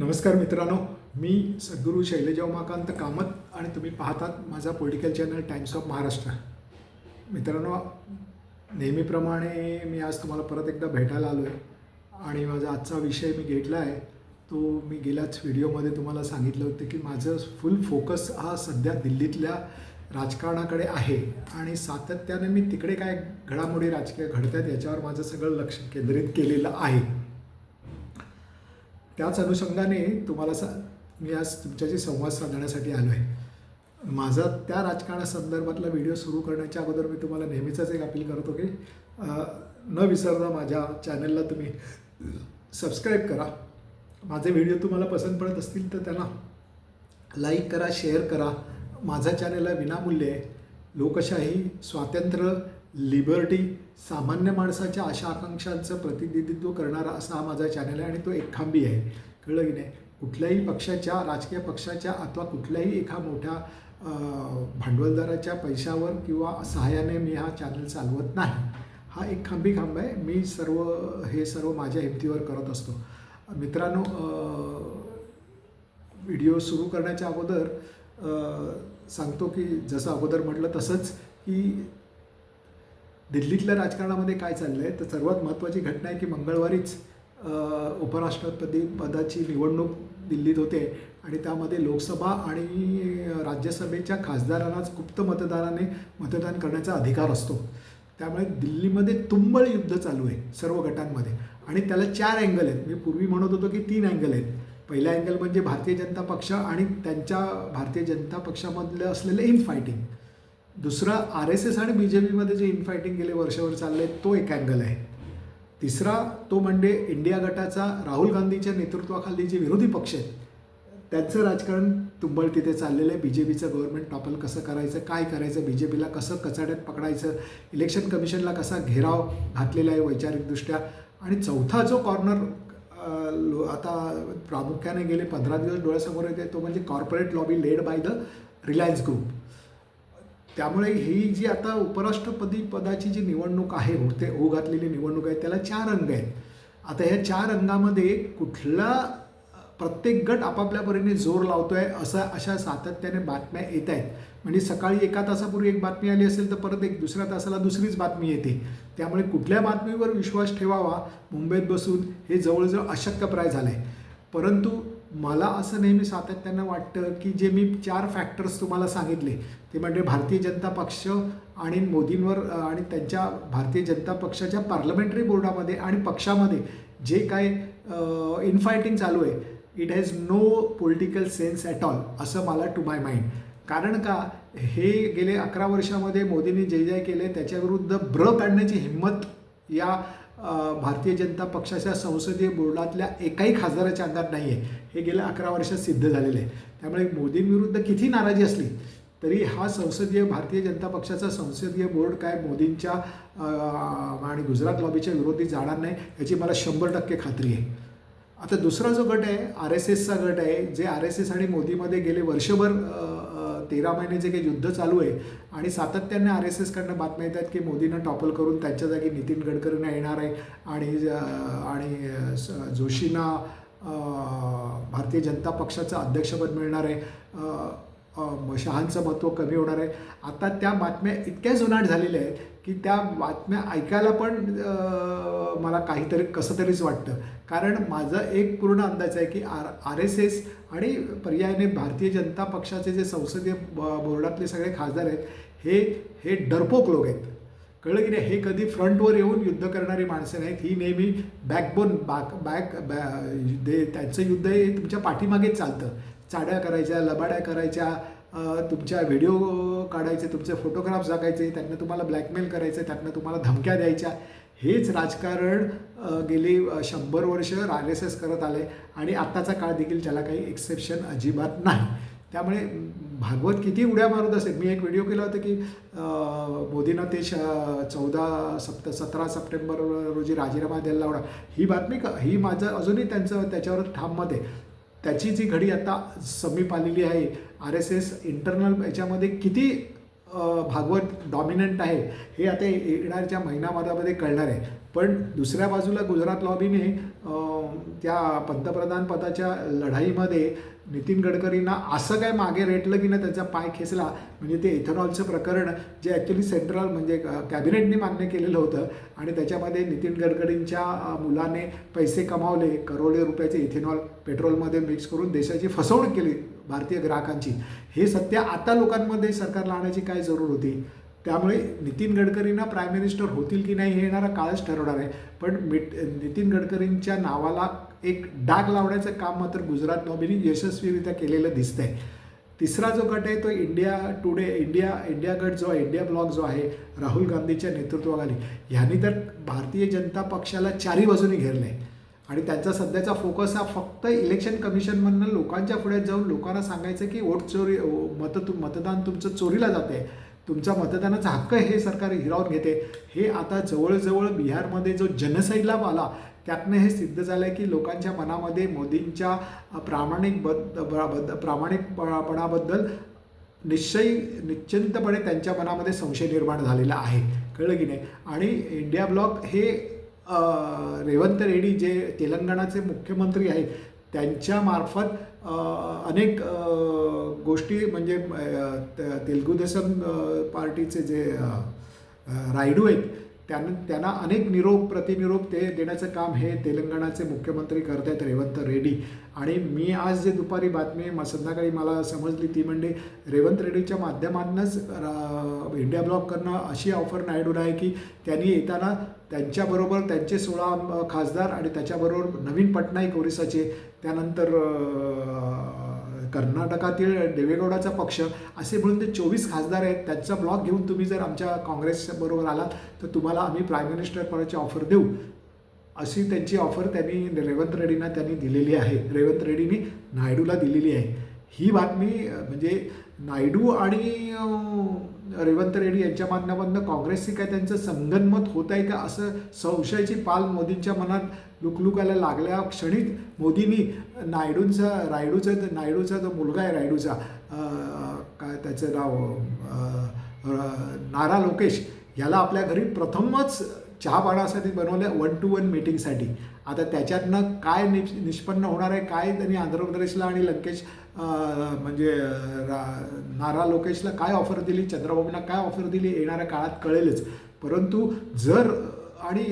नमस्कार मित्रांनो मी सद्गुरू शैलजा उमाकांत कामत आणि तुम्ही पाहतात माझा political channel Times of Maharashtra मित्रांनो नेहमीप्रमाणे मी आज तुम्हाला परत एकदा भेटायला आलो आहे आणि माझा आजचा विषय मी घेतला आहे. तो मी गेल्याच व्हिडिओमध्ये तुम्हाला सांगितलं होतं की माझं फुल फोकस हा सध्या दिल्लीतल्या राजकारणाकडे आहे आणि सातत्याने मी तिकडे काय घडामोडी राजकीय घडतात याच्यावर माझं सगळं लक्ष केंद्रित केलेलं आहे. त्याच अनुषंगाने तुम्हाला सा मी आज तुमच्याशी संवाद साधण्यासाठी आलो आहे माझा त्या राजकारणासंदर्भातला व्हिडिओ सुरू करण्याच्या अगोदर मी तुम्हाला नेहमीचंच एक अपील करतो की न विसरता माझ्या चॅनलला तुम्ही सबस्क्राईब करा. माझे व्हिडिओ तुम्हाला पसंत पडत असतील तर त्यांना लाईक करा शेअर करा. माझा चॅनल विनामूल्य आहे लोकशाही स्वातंत्र्य लिबर्टी सामान्य माणसाच्या आशा आकांक्षांचं प्रतिनिधित्व करणारा असा हा माझा चॅनल आहे आणि तो एक खांबी आहे. कळलं की नाही? कुठल्याही पक्षाच्या राजकीय पक्षाच्या अथवा कुठल्याही एका मोठ्या भांडवलदाराच्या पैशावर किंवा सहाय्याने मी हा चॅनल चालवत नाही. हा एक खांबी खांब आहे. मी सर्व हे सर्व माझ्या हिमतीवर करत असतो. मित्रांनो व्हिडिओ सुरू करण्याच्या अगोदर सांगतो की जसं अगोदर म्हटलं तसंच की दिल्लीतल्या राजकारणामध्ये काय चाललं आहे तर सर्वात महत्त्वाची घटना आहे की मंगळवारीच उपराष्ट्रपती पदाची निवडणूक दिल्लीत होते आणि त्यामध्ये लोकसभा आणि राज्यसभेच्या खासदारांनाच गुप्त मतदाराने मतदान करण्याचा अधिकार असतो. त्यामुळे दिल्लीमध्ये तुंबळ युद्ध चालू आहे सर्व गटांमध्ये. आणि त्याला चार अँगल आहेत. मी पूर्वी म्हणत होतो की तीन अँगल आहेत. पहिला अँगल म्हणजे भारतीय जनता पक्ष आणि त्यांच्या भारतीय जनता पक्षामधलं असलेलं इन फायटिंग दुसरा आर एस एस आणि बी जे पीमध्ये जे इनफायटिंग गेले वर्षभर चाललं आहे तो एक अँगल आहे. तिसरा तो म्हणजे इंडिया गटाचा राहुल गांधीच्या नेतृत्वाखाली जे विरोधी पक्ष आहेत त्यांचं राजकारण तुंबळ तिथे चाललेलं आहे. बी जे पीचं गव्हर्नमेंट टॉपल कसं करायचं काय करायचं बी जे पीला कसं कचाड्यात पकडायचं इलेक्शन कमिशनला कसा घेराव घातलेला आहे वैचारिकदृष्ट्या. आणि चौथा जो कॉर्नर लो- आता प्रामुख्याने गेले पंधरा दिवस डोळ्यासमोर येते तो म्हणजे corporate lobby led by the Reliance group त्यामुळे ही जी आता उपराष्ट्रपती पदाची जी निवडणूक आहे होते हो घातलेली निवडणूक आहे त्याला चार अंग आहेत. आता ह्या चार अंगामध्ये कुठला प्रत्येक गट आपापल्या परीने जोर लावतोय असा अशा सातत्याने बातम्या येत आहेत म्हणजे सकाळी एका तासापूर्वी एक बातमी आली असेल तर परत एक दुसऱ्या तासाला दुसरीच बातमी येते. त्यामुळे कुठल्या बातमीवर विश्वास ठेवावा मुंबईत बसून हे जवळजवळ अशक्यप्राय झालं आहे परंतु मला असं नेहमी सातत्यानं वाटतं की जे मी चार फॅक्टर्स तुम्हाला सांगितले ते म्हणजे भारतीय जनता पक्ष आणि मोदींवर आणि त्यांच्या भारतीय जनता पक्षाच्या पार्लमेंटरी बोर्डामध्ये आणि पक्षामध्ये जे काय इनफायटिंग चालू आहे it has no political sense at all असं मला टू माय माइंड कारण का हे गेले अकरा वर्षामध्ये मोदींनी जे जे केले त्याच्याविरुद्ध ब्र काढण्याची हिंमत या भारतीय जनता पक्षाच्या संसदीय बोर्डातल्या एकाही खासदाराच्या अंगात नाही आहे हे गेल्या अकरा वर्षात सिद्ध झालेलं आहे त्यामुळे मोदींविरुद्ध किती नाराजी असली तरी हा संसदीय भारतीय जनता पक्षाचा संसदीय बोर्ड काय मोदींच्या आणि गुजरात लॉबीच्या विरोधी जाणार नाही याची मला शंभर टक्के खात्री आहे. आता दुसरा जो गट आहे आर एस एसचा गट आहे जे आर एस एस आणि मोदीमध्ये गेले वर्षभर तेरा महिने जे काही युद्ध चालू आहे आणि सातत्याने आर एस एसकडनं बातम्या येतात की मोदींना टॉपल करून त्यांच्या जागी नितीन गडकरींना येणार आहे आणि आणि स- जोशींना भारतीय जनता पक्षाचं अध्यक्षपद मिळणार आहे. म- शहांचं महत्त्व कमी होणार आहे. आता त्या बातम्या इतक्या जुनाट झालेल्या आहेत की त्या बातम्या ऐकायला पण मला काहीतरी कसं तरीच वाटतं. कारण माझं एक पूर्ण अंदाज आहे की आर आर एस एस आणि पर्यायाने भारतीय जनता पक्षाचे जे संसदीय ब- बोर्डातले सगळे खासदार आहेत हे हे डरपोक लोक आहेत. कळलं की नाही? हे कधी फ्रंटवर येऊन युद्ध करणारी माणसं नाहीत. ही नेहमी बॅकबोन बॅक बॅक बॅ दे त्यांचं युद्ध हे तुमच्या पाठीमागेच चालतं. चाड्या करायच्या लबाड्या करायच्या तुमच्या व्हिडिओ काढायचे तुमचे फोटोग्राफ्स टाकायचे त्यांना तुम्हाला ब्लॅकमेल करायचं त्यांना तुम्हाला धमक्या द्यायच्या. हेच राजकारण गेली शंभर वर्ष आर एस एस करत आले. आणि आत्ताचा काळ देखील त्याला काही एक्सेप्शन अजिबात नाही. त्यामुळे भागवत किती उड्या मारत असेल. मी एक व्हिडिओ केला होता की मोदींना ते श चौदा सप्त सतरा सप्टेंबर रोजी राजीनामा द्यायला लावला. ही बातमी का ही माझं अजूनही त्यांचं त्याच्यावर ठाम मत आहे. त्याची जी घडी आता समीप आलेली आहे आर एस एस इंटरनल याच्यामध्ये किती भागवत डॉमिनंट आहे हे आता येणाऱ्या महिनाभरामध्ये कळणार आहे. पण दुसऱ्या बाजूला गुजरात लॉबीने त्या पंतप्रधान पदाच्या लढाईमध्ये नितीन गडकरींना असं काय मागे रेटलं की ना त्यांचा पाय खेचला म्हणजे ते इथेनॉलचं प्रकरण जे ॲक्च्युली सेंट्रल म्हणजे कॅबिनेटने मान्य केलेलं होतं आणि त्याच्यामध्ये नितीन गडकरींच्या मुलाने पैसे कमावले करोडे रुपयाचे इथेनॉल पेट्रोलमध्ये मिक्स करून देशाची फसवणूक केली. भारतीय ग्राहकांची. हे सत्य आता लोकांमध्ये सरकारला आणायची काय जरूर होती? त्यामुळे नितीन गडकरींना प्राईम मिनिस्टर होतील की नाही हे येणारा काळच ठरवणार आहे. पण मिट नितीन गडकरींच्या नावाला एक डाग लावण्याचं काम मात्र गुजरात नॉमिनी यशस्वीरित्या केलेलं दिसतंय. तिसरा जो गट आहे तो इंडिया टुडे इंडिया इंडिया गट जो आहे इंडिया ब्लॉक जो आहे राहुल गांधीच्या नेतृत्वाखाली. ह्यांनी तर भारतीय जनता पक्षाला चारी बाजूने घेरलं आहे आणि त्यांचा सध्याचा फोकस हा फक्त इलेक्शन कमिशनमधनं लोकांच्या पुढे जाऊन लोकांना सांगायचं की वोट चोरी मत मतदान तुमचं चोरीला जाते. तुमचा मतदानाचा हक्क हे सरकार हिरावून घेते. हे आता जवळजवळ बिहारमध्ये जो जनसैलाब आला त्यातनं हे सिद्ध झालं आहे की लोकांच्या मनामध्ये मोदींच्या प्रामाणिक बद्द प्रामाणिकपणाबद्दल निश्चय निश्चिंतपणे त्यांच्या मनामध्ये संशय निर्माण झालेला आहे. कळलं की नाही? आणि इंडिया ब्लॉक हे रेवंत रेड्डी जे तेलंगणाचे मुख्यमंत्री आहेत त्यांच्यामार्फत अनेक गोष्टी म्हणजे अ, तेलगू देसम पार्टीचे जे रायडू आहेत त्यांना त्यांना अनेक निरोप प्रतिनिरोप ते देण्याचं काम हे तेलंगणाचे मुख्यमंत्री करत आहेत रेवंत रेड्डी. आणि मी आज जे दुपारी बातमी म- संध्याकाळी मला समजली ती म्हणजे रेवंत रेड्डीच्या माध्यमातूनच इंडिया ब्लॉक करणं अशी ऑफर नायडूला आहे की त्यांनी येताना त्यांच्याबरोबर त्यांचे सोळा खासदार आणि त्याच्याबरोबर नवीन पटनाईक ओरिसाचे त्यानंतर कर्नाटकातील देवेगौडाचा पक्ष असे म्हणून ते चोवीस खासदार आहेत. त्यांचा ब्लॉक घेऊन तुम्ही जर आमच्या काँग्रेसबरोबर आलात तर तुम्हाला आम्ही प्राईम मिनिस्टर पदाची ऑफर देऊ. अशी त्यांची ऑफर त्यांनी रेवंत रेड्डींना त्यांनी दिलेली आहे. रेवंत रेड्डींनी नायडूला दिलेली आहे. ही बातमी म्हणजे नायडू आणि रेवंत रेड्डी यांच्या माध्यमातून काँग्रेसची काय त्यांचं संगनमत होत आहे का असं संशयाची पाल मोदींच्या मनात लुकलुकायला लागल्या क्षणीत मोदींनी नायडूंचा रायडूचा नायडूचा जो मुलगा आहे रायडूचा काय त्याचं नाव नारा लोकेश याला आपल्या घरी प्रथमच चहा पाण्यासाठी बनवल्या वन टू वन मीटिंगसाठी आता त्याच्यातनं काय निष निष्पन्न होणार आहे काय त्यांनी आंध्र प्रदेशला आणि लंकेश म्हणजे रा नारा लोकेशला काय ऑफर दिली चंद्रबाबूंना काय ऑफर दिली येणाऱ्या काळात कळेलच. परंतु जर आणि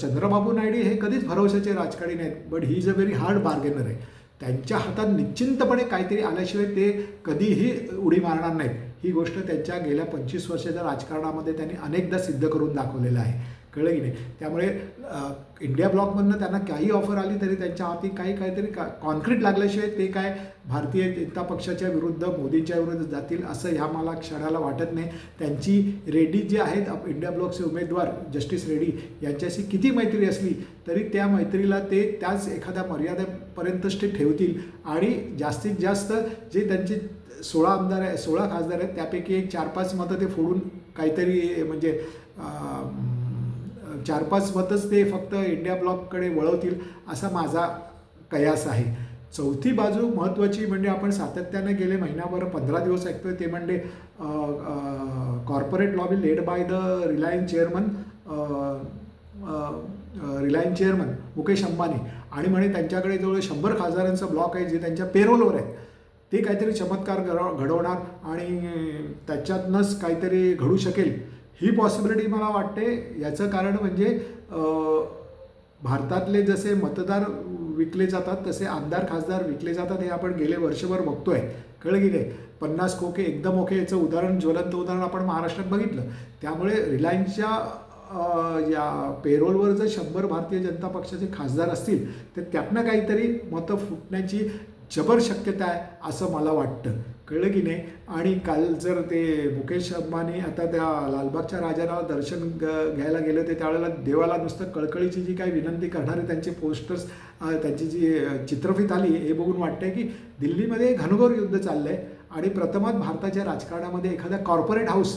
चंद्रबाबू नायडू हे कधीच भरवशाचे राजकारणी नाहीत but he is a very hard bargainer आहे. त्यांच्या हातात निश्चिंतपणे काहीतरी आल्याशिवाय ते कधीही उडी मारणार नाहीत. ही गोष्ट त्यांच्या गेल्या पंचवीस वर्षाच्या राजकारणामध्ये त्यांनी अनेकदा सिद्ध करून दाखवलेलं आहे. कळलं की नाही. त्यामुळे इंडिया ब्लॉकमधनं त्यांना काही ऑफर आली तरी त्यांच्या हाती काही काहीतरी का कॉन्क्रीट लागल्याशिवाय ते काय भारतीय जनता पक्षाच्या विरुद्ध मोदींच्या विरुद्ध जातील असं ह्या मला क्षणाला वाटत नाही. त्यांची रेड्डी जे आहेत इंडिया ब्लॉकचे उमेदवार जस्टिस रेड्डी यांच्याशी किती मैत्री असली तरी त्या मैत्रीला ते त्याच एखाद्या मर्यादेपर्यंतच ते ठेवतील. आणि जास्तीत जास्त जे त्यांचे सोळा आमदार आहे सोळा खासदार आहेत त्यापैकी एक चार पाच मतं ते फोडून काहीतरी म्हणजे चार पाच मतच ते फक्त इंडिया ब्लॉककडे वळवतील असा माझा कयास आहे. चौथी बाजू महत्त्वाची म्हणजे आपण सातत्याने गेले महिनाभर पंधरा दिवस ऐकतोय ते म्हणजे corporate lobby led by the Reliance chairman Reliance chairman Mukesh Ambani. आणि म्हणे त्यांच्याकडे जवळ शंभर खासदारांचा ब्लॉक आहे जे त्यांच्या पेरोलवर आहे. ते काहीतरी चमत्कार घडव घडवणार आणि त्याच्यातनंच काहीतरी घडू शकेल. ही पॉसिबिलिटी मला वाटते. याचं कारण म्हणजे भारतातले जसे मतदार विकले जातात तसे आमदार खासदार विकले जातात हे आपण गेले वर्षभर बघतोय. कळलं की नाही? पन्नास खोके एकदम ओके याचं उदाहरण ज्वलंत उदाहरण आपण महाराष्ट्रात बघितलं. त्यामुळे रिलायन्सच्या या पेरोलवर जर शंभर भारतीय जनता पक्षाचे खासदार असतील तर त्यातनं काहीतरी मतं फुटण्याची जबर शक्यता आहे असं मला वाटतं. कळलं की नाही आणि काल जर ते मुकेश अंबानी आता त्या लालबागच्या राजाला दर्शन ग- घ्यायला गेले होते त्यावेळेला देवाला नुसतं कळकळीची जी काही विनंती करणारे त्यांचे पोस्टर्स त्यांची जी अ, चित्रफित आली हे बघून वाटतंय की दिल्लीमध्ये घनघोर युद्ध चाललं आहे आणि प्रथमात भारताच्या राजकारणामध्ये एखाद्या कॉर्पोरेट हाऊस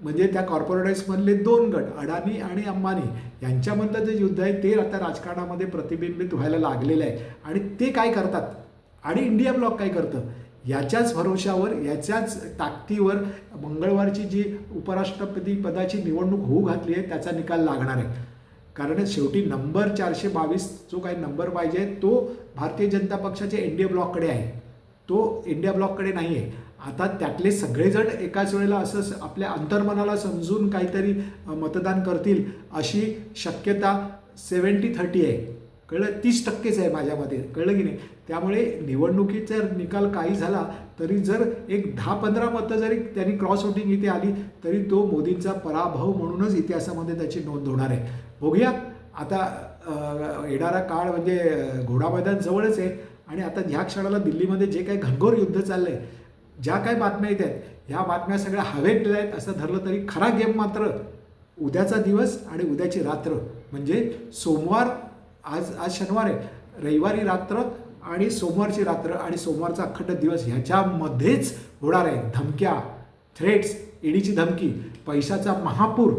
म्हणजे त्या कॉर्पोरेट्समधले दोन गट अडाणी आणि अंबानी यांच्यामधलं जे युद्ध आहे ते आता राजकारणामध्ये प्रतिबिंबित व्हायला लागलेलं आहे. आणि ते काय करतात? आणि इंडिया ब्लॉक काय करतं? याच्याच भरोशावर याच्याच ताकदीवर मंगळवारची जी उपराष्ट्रपती पदाची निवडणूक होऊ घातली आहे त्याचा निकाल लागणार आहे. कारण शेवटी नंबर चारशे बावीस जो काही नंबर पाहिजे तो भारतीय जनता पक्षाच्या एन डी ए ब्लॉककडे आहे. तो इंडिया ब्लॉककडे नाही आहे. आता त्यातले सगळेजण एकाच वेळेला असं आपल्या अंतर्मनाला समजून काहीतरी मतदान करतील अशी शक्यता सेवन्टी थर्टी आहे. कळलं? तीस टक्केच आहे माझ्यामध्ये. कळलं की नाही? त्यामुळे निवडणुकीचा निकाल काही झाला तरी जर एक दहा पंधरा मतं जरी त्यांनी क्रॉस वोटिंग इथे आली तरी तो मोदींचा पराभव म्हणूनच इतिहासामध्ये त्याची नोंद होणार आहे. बघूया आता येणारा काळ म्हणजे घोडा मैदान जवळच आहे आणि आता ह्या क्षणाला दिल्लीमध्ये जे काही घनघोर युद्ध चाललं आहे ज्या काही बातम्या येत आहेत ह्या बातम्या सगळ्या हवेत आहेत असं धरलं तरी खरा गेम मात्र उद्याचा दिवस आणि उद्याची रात्र. म्हणजे सोमवार आज आज शनिवार आहे. रविवारी रात्र आणि सोमवारची रात्र आणि सोमवारचा अखंड दिवस ह्याच्यामध्येच होणार आहे. धमक्या थ्रेट्स ईडीची धमकी पैशाचा महापूर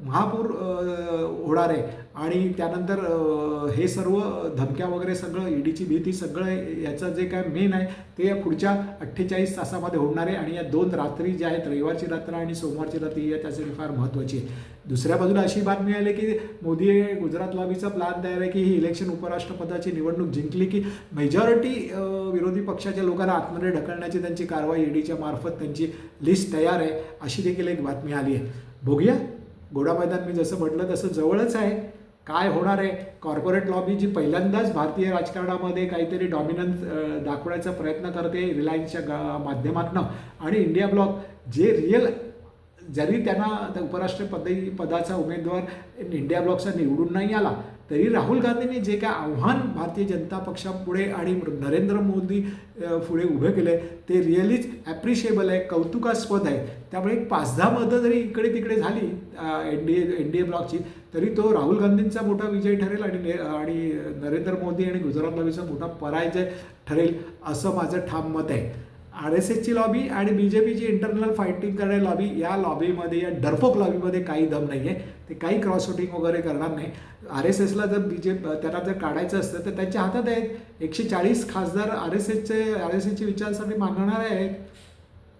महापूर होणार. आहे आणि त्यानंतर हे सर्व धमक्या वगैरे सगळं ईडीची भीती सगळं याचं जे काय मेन आहे ते या पुढच्या अठ्ठेचाळीस तासामध्ये होणार आहे. आणि या दोन रात्री ज्या आहेत रविवारची रात्र आणि सोमवारची रात्र या त्यासाठी फार महत्त्वाची आहे. दुसऱ्या बाजूला अशी बातमी आली की मोदी हे गुजरात लॉबीचा प्लॅन तयार आहे की ही इलेक्शन उपराष्ट्रपदाची निवडणूक जिंकली की मेजॉरिटी विरोधी पक्षाच्या लोकांना आतमध्ये ढकलण्याची त्यांची कारवाई ईडीच्या मार्फत त्यांची लिस्ट तयार आहे अशी देखील एक बातमी आली आहे. बघूया. घोडा मैदान मी जसं म्हटलं तसं जवळच आहे. काय होणार आहे? कॉर्पोरेट लॉबी जी पहिल्यांदाच भारतीय राजकारणामध्ये काहीतरी डॉमिनन्स दाखवण्याचा प्रयत्न करते रिलायन्सच्या गा माध्यमातनं. आणि इंडिया ब्लॉक जे रिअल जरी त्यांना त्या उपराष्ट्रपदी पदाचा उमेदवार इंडिया ब्लॉकचा निवडून नाही आला तरी राहुल गांधींनी जे काय आव्हान भारतीय जनता पक्षापुढे आणि नरेंद्र मोदी पुढे उभे केले ते रिअलीच ॲप्रिशिएबल आहे कौतुकास्पद आहे. त्यामुळे एक पाच दहा मतं जरी इकडे तिकडे झाली N D A N D A ब्लॉकची तरी तो राहुल गांधींचा मोठा विजय ठरेल आणि आणि नरेंद्र मोदी आणि गुजरात लॉबीचा मोठा पराजय ठरेल असं माझं ठाम मत आहे. आर एस एसची लॉबी आणि बी जे पीची इंटरनल फायटिंग करणारी लॉबी या लॉबीमध्ये या डरपोक लॉबीमध्ये काही दम नाही आहे ते काही क्रॉस वोटिंग वगैरे करणार नाही. आर एस एसला जर बी जे त्यांना जर काढायचं असतं तर त्यांच्या हातात आहेत. एकशे चाळीस खासदार आर एस एसचे आर एस एसची विचारसरणी मागणारे आहेत.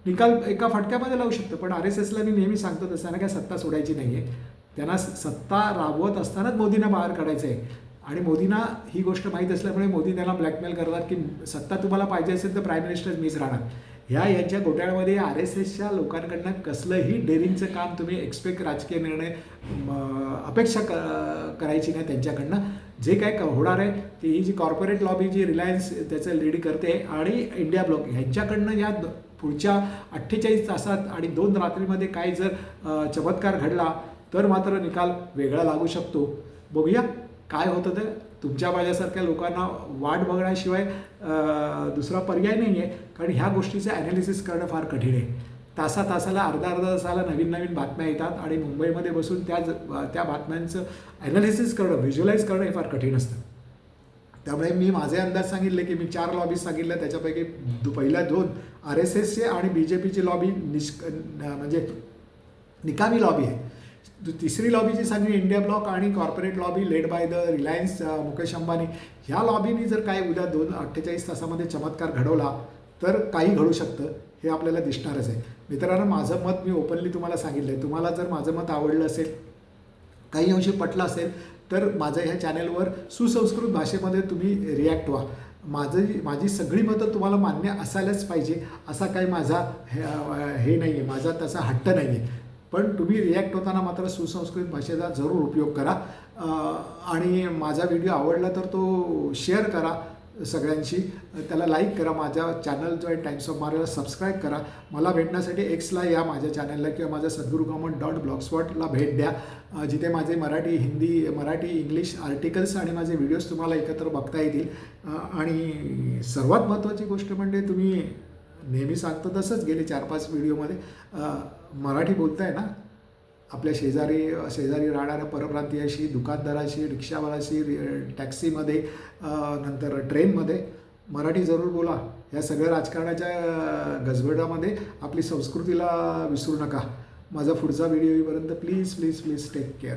निकाल एका फटक्यामध्ये लावू शकतो पण आर एस एसला मी नेहमी सांगतो तसं त्यांना काय सत्ता सोडायची नाही आहे त्यांना सत्ता राबवत असतानाच मोदींना बाहेर काढायचं आहे आणि मोदींना ही गोष्ट माहीत असल्यामुळे मोदी त्यांना ब्लॅकमेल करतात की सत्ता तुम्हाला पाहिजे असेल तर प्राईम मिनिस्टर मीच राहणार. ह्या यांच्या घोटाळ्यामध्ये आर एस एसच्या लोकांकडनं कसलंही डेअरिंगचं काम तुम्ही एक्सपेक्ट राजकीय निर्णय अपेक्षा क करायची नाही त्यांच्याकडनं. जे काय क- होणार आहे ती ही जी कॉर्पोरेट लॉबी जी रिलायन्स त्याचं लीड करते आणि इंडिया ब्लॉक ह्यांच्याकडनं या द- पुढच्या अठ्ठेचाळीस तासात आणि दोन रात्रीमध्ये काय जर चमत्कार घडला तर मात्र निकाल वेगळा लागू शकतो. बघूया काय होतं तर तुमच्या माझ्यासारख्या लोकांना वाट बघण्याशिवाय दुसरा पर्याय नाही आहे कारण ह्या गोष्टीचं ॲनालिसिस करणं फार कठीण आहे. तासा तासाला अर्धा अर्धा तासाला नवीन नवीन बातम्या येतात आणि मुंबईमध्ये बसून त्या ज- त्या बातम्यांचं ॲनालिसिस करणं व्हिज्युअलाइज करणं हे फार कठीण असतं. त्यामुळे मी माझे अंदाज सांगितले की मी चार लॉबीज सांगितल्या त्याच्यापैकी दु पहिल्या दोन आर एस एसचे आणि बी जे पीची लॉबी निष्क म्हणजे निकामी लॉबी आहे. तिसरी लॉबी जी सांगली इंडिया ब्लॉक आणि corporate lobby led by the Reliance Mukesh Ambani ह्या लॉबीनी जर काय उद्या दोन अठ्ठेचाळीस तासामध्ये चमत्कार घडवला तर काही घडू शकतं हे आपल्याला दिसणारच आहे. मित्रांनो माझं मत मी ओपनली तुम्हाला सांगितलं आहे तुम्हाला जर माझं मत आवडलं असेल काही अंशी पटलं असेल तर माझं ह्या चॅनेलवर सुसंस्कृत भाषेमध्ये तुम्ही रिॲक्ट व्हा. माझं माझी सगळी मतं तुम्हाला मान्य असायलाच पाहिजे असा काही माझा हे हे नाही आहे माझा तसा हट्ट नाही आहे पण तुम्ही रिॲक्ट होताना मात्र सुसंस्कृत भाषेचा जरूर उपयोग करा. आणि माझा व्हिडिओ आवडला तर तो शेअर करा सगळ्यांशी. त्याला लाईक करा माझ्या चॅनल जो आहे टाइम्स ऑफ महाराष्ट्र सबस्क्राईब करा. मला भेटण्यासाठी एक्सला या माझ्या चॅनलला किंवा माझ्या सद्गुरू कॉमन डॉट ब्लॉगस्पॉटला भेट द्या. जिथे माझे मराठी हिंदी मराठी इंग्लिश आर्टिकल्स आणि माझे व्हिडिओज तुम्हाला एकत्र बघता येतील. आणि सर्वात महत्त्वाची गोष्ट म्हणजे तुम्ही नेहमी सांगतो तसंच गेले चार पाच व्हिडिओमध्ये मराठी बोलताय ना आपल्या शेजारी शेजारी राहणाऱ्या परप्रांतीयाशी दुकानदाराशी रिक्षावाल्याशी टॅक्सीमध्ये नंतर ट्रेनमध्ये मराठी जरूर बोला. या सगळ्या राजकारणाच्या गजबडामध्ये आपली संस्कृतीला विसरू नका. माझा पुढचा व्हिडिओ येईपर्यंत please please please take care